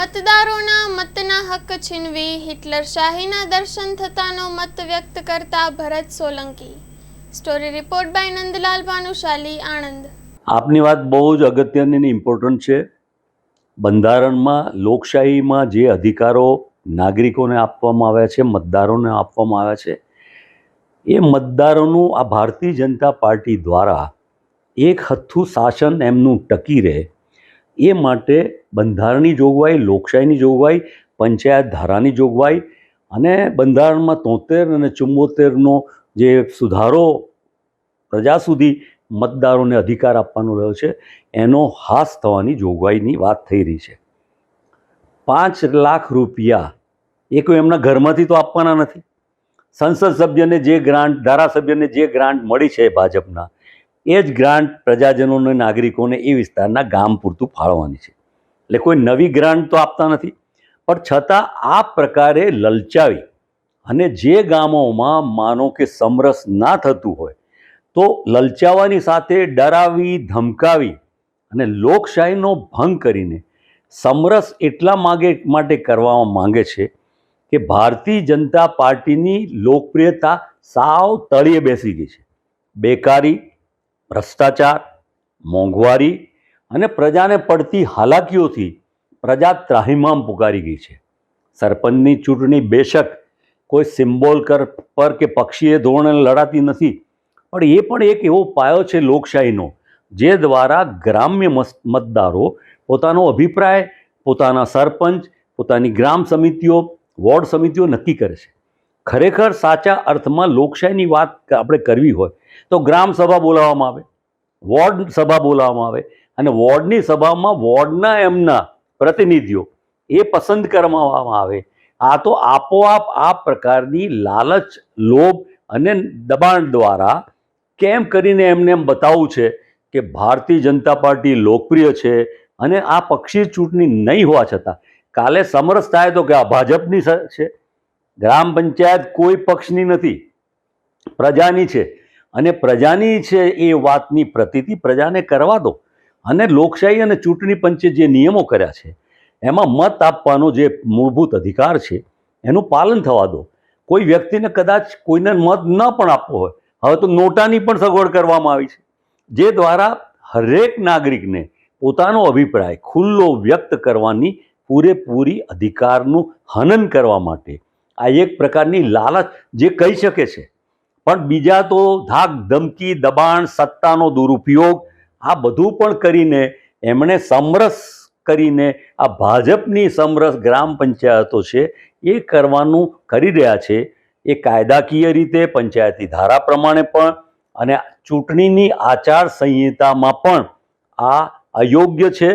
મતદારોના મતના હક છીનવી હિટલર શાહીના દર્શન થતાનો મત વ્યક્ત કરતા Bharat Solanki. Story report by Nandlal Bhanushali, Anand. આપની વાત બહુ જ અગત્યની ઇમ્પોર્ટન્ટ છે. બંધારણમાં લોકશાહીમાં જે અધિકારો નાગરિકોને આપવામાં આવ્યા છે, મતદારોને આપવામાં આવ્યા છે, એ મતદારોનું આ ભારતીય જનતા પાર્ટી દ્વારા એક હથ્થું શાસન એમનું ટકી રહે એ માટે બંધારણની જોગવાઈ, લોકશાહીની જોગવાઈ, પંચાયત ધારાની જોગવાઈ અને બંધારણમાં તોતેર અને ચુમ્મોતેરનો જે સુધારો પ્રજા સુધી મતદારોને અધિકાર આપવાનો રહ્યો છે, એનો હાસ થવાની જોગવાઈની વાત થઈ રહી છે. પાંચ લાખ રૂપિયા એ કોઈ એમના ઘરમાંથી તો આપવાના નથી. સંસદ સભ્યને જે ગ્રાન્ટ, ધારાસભ્યને જે ગ્રાન્ટ મળી છે ભાજપના એ જ ગ્રાન્ટ પ્રજાજનોને, નાગરિકોને એ વિસ્તારના ગામ પૂરતું ફાળવવાની છે. એટલે કોઈ નવી ગ્રાન્ટ તો આપતા નથી. પણ છતાં આ પ્રકારે લલચાવી અને જે ગામોમાં માનો કે સમરસ ના થતું હોય, તો લલચાવાની સાથે ડરાવી, ધમકાવી અને લોકશાહીનો ભંગ કરીને સમરસ એટલા માગે, માટે કરવામાં માંગે છે કે ભારતીય જનતા પાર્ટીની લોકપ્રિયતા સાવ તળિયે બેસી ગઈ છે. બેકારી ભ્રષ્ટાચાર, મોંઘવારી અને પ્રજાને પડતી હાલાકીઓથી પ્રજા ત્રાહિમામ પુકારી ગઈ છે. સરપંચની ચૂંટણી બેશક કોઈ સિમ્બોલ કર, પર કે પક્ષીય ધોરણે લડાતી નથી. પણ એ પણ એક એવો પાયો છે લોકશાહીનો, જે દ્વારા ગ્રામ્ય મતદારો પોતાનો અભિપ્રાય, પોતાના સરપંચ, પોતાની ગ્રામ સમિતિઓ, વોર્ડ સમિતિઓ નક્કી કરે છે. ખરેખર સાચા અર્થમાં લોકશાહીની વાત આપણે કરવી હોય, તો ગ્રામ સભા બોલાવવામાં આવે, વોર્ડ સભા બોલાવવામાં આવે અને વોર્ડની સભામાં વોર્ડના એમના પ્રતિનિધિઓ એ પસંદ કરવામાં આવે. આ તો આપોઆપ આ પ્રકારની લાલચ, લોભ અને દબાણ દ્વારા કેમ કરીને એમને એમ બતાવવું છે કે ભારતીય જનતા પાર્ટી લોકપ્રિય છે અને આ પક્ષી ચૂંટણી નહીં હોવા છતાં, કાલે સમરસ થાય તો કે આ ભાજપની છે? ગ્રામ પંચાયત કોઈ પક્ષની નથી. પ્રજાની છે. અને પ્રજાની છે એ વાતની પ્રતિતિ પ્રજાને કરવા દો. અને લોકશાહી અને ચૂંટણી પંચે જે નિયમો કર્યા છે, એમાં મત આપવાનો જે મૂળભૂત અધિકાર છે, એનું પાલન થવા દો. કોઈ વ્યક્તિને કદાચ કોઈને મત ન પણ આપવો હોય, હવે તો નોટાની પણ સગવડ કરવામાં આવી છે. જે દ્વારા હરેક નાગરિકને પોતાનો અભિપ્રાય ખુલ્લો વ્યક્ત કરવાની પૂરેપૂરી અધિકારનું હનન કરવા માટે આ એક પ્રકારની લાલચ જે કહી શકે છે. પણ બીજા તો ધાક, ધમકી, દબાણ, સત્તાનો દુરુપયોગ, આ બધું પણ કરીને એમણે સમરસ કરીને આ ભાજપની સમરસ ગ્રામ પંચાયતો છે એ કરવાનું કરી રહ્યા છે. એ કાયદાકીય રીતે, પંચાયતી ધારા પ્રમાણે પણ અને ચૂંટણીની આચાર સંહિતામાં પણ આ અયોગ્ય છે,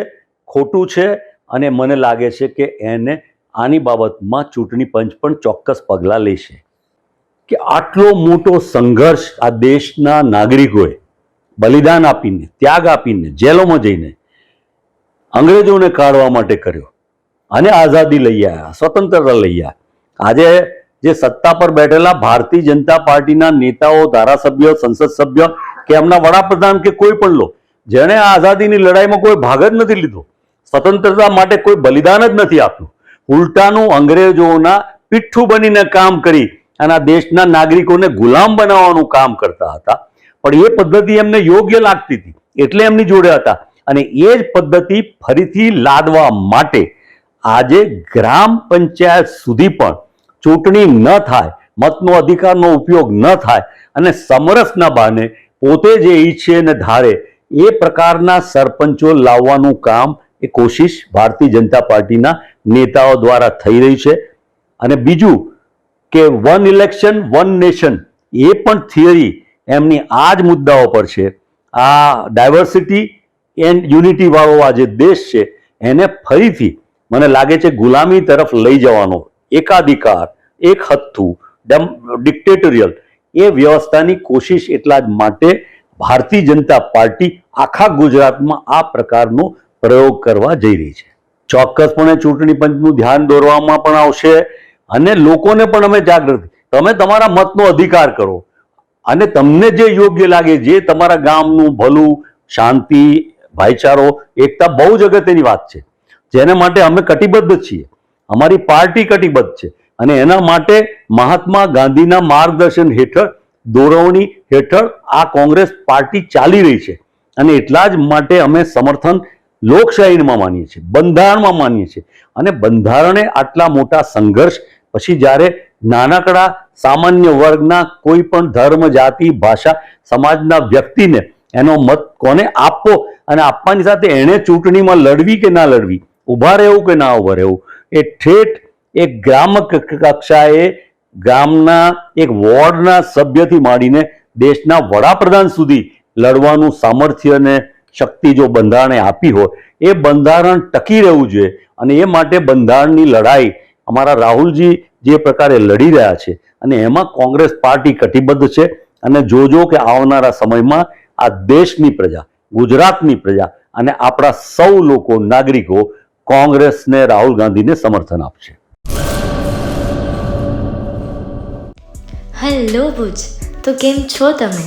ખોટું છે અને મને લાગે છે કે એને આની બાબતમાં ચૂંટણી પંચ પણ ચોક્કસ પગલાં લેશે. કે આટલો મોટો સંઘર્ષ આ દેશના નાગરિકોએ બલિદાન આપીને, ત્યાગ આપીને, જેલોમાં જઈને અંગ્રેજોને કાઢવા માટે કર્યો અને આઝાદી લઈ આવ્યા સ્વતંત્રતા લઈ આવ્યા આજે જે સત્તા પર બેઠેલા ભારતીય જનતા પાર્ટીના નેતાઓ, ધારાસભ્યો, સંસદ સભ્ય કે એમના વડાપ્રધાન કે કોઈ પણ લો જેણે આઝાદીની લડાઈમાં કોઈ ભાગ જ નથી લીધો, સ્વતંત્રતા માટે કોઈ બલિદાન જ નથી આપ્યું. ઉલટાનું અંગ્રેજોના પીઠ્ઠું બનીને કામ કરી અને આ દેશના નાગરિકોને ગુલામ બનાવવાનું કામ કરતા હતા. પણ એ પદ્ધતિ એમને યોગ્ય લાગતી હતી. એટલે એમની જોડે હતા. અને એ જ પદ્ધતિ ફરીથી લાદવા માટે આજે ગ્રામ પંચાયત સુધી પણ ચૂંટણી ન થાય, મતનો અધિકારનો ઉપયોગ ન થાય અને સમરસના બહાને પોતે જે ઈચ્છે ને ધારે, એ પ્રકારના સરપંચો લાવવાનું કામ એ કોશિશ ભારતીય જનતા પાર્ટીના નેતાઓ દ્વારા થઈ રહી છે. અને બીજું કે વન ઇલેક્શન, વન નેશન એ પણ થિયરી એમની આ જ મુદ્દાઓ પર છે. આ ડાયવર્સિટી એન્ડ યુનિટી વાળો આ જે દેશ છે એને ફરીથી મને લાગે છે ગુલામી તરફ લઈ જવાનો એકાધિકાર, એક હથ્થું ડિક્ટેટોરિયલ એ વ્યવસ્થાની કોશિશ એટલા જ માટે ભારતીય જનતા પાર્ટી આખા ગુજરાતમાં આ પ્રકારનો પ્રયોગ કરવા જઈ રહી છે. ચોક્કસપણે ચૂંટણી પંચનું ધ્યાન દોરવામાં પણ આવશે અને લોકોને પણ અમે જાગૃત. તમે તમારા મતનો અધિકાર કરો. અને તમને જે યોગ્ય લાગે, જે તમારા ગામનું ભલું, શાંતિ, ભાઈચારો, એકતા બહુ જ અગત્યની વાત છે. જેને માટે અમે કટિબદ્ધ છીએ. અમારી પાર્ટી કટિબદ્ધ છે. અને એના માટે મહાત્મા ગાંધીના માર્ગદર્શન હેઠળ દોરવણી હેઠળ આ કોંગ્રેસ પાર્ટી ચાલી રહી છે. અને એટલા જ માટે અમે સમર્થન લોકશાહીમાં માનીએ છીએ, બંધારણમાં માનીએ છીએ. અને બંધારણે આટલા મોટા સંઘર્ષ, પછી જ્યારે નાનકડા સામાન્ય વર્ગના કોઈ પણ ધર્મ, જાતિ, ભાષા સમાજના વ્યક્તિને એનો મત કોને આપવો અને આપવાની સાથે એણે ચૂંટણીમાં લડવી કે ના લડવી, ઊભા રહેવું કે ના ઊભા રહેવું, એ ઠેઠ એક ગ્રામ કક્ષાએ ગામના એક વોર્ડના સભ્યથી માંડીને દેશના વડાપ્રધાન સુધી લડવાનું સામર્થ્ય અને શક્તિ જો બંધારણે આપી હોય, એ બંધારણ ટકી રહેવું જોઈએ અને એ માટે બંધારણની લડાઈ અમારા રાહુલજી જે પ્રકારે લડી રહ્યા છે અને એમાં કોંગ્રેસ પાર્ટી કટિબદ્ધ છે અને જોજો કે આવનારા સમયમાં આ દેશની પ્રજા, ગુજરાતની પ્રજા અને આપણા સૌ લોકો નાગરિકો કોંગ્રેસને રાહુલ ગાંધીને સમર્થન આપશે. હેલો ભુજ, તો કેમ છો તમે?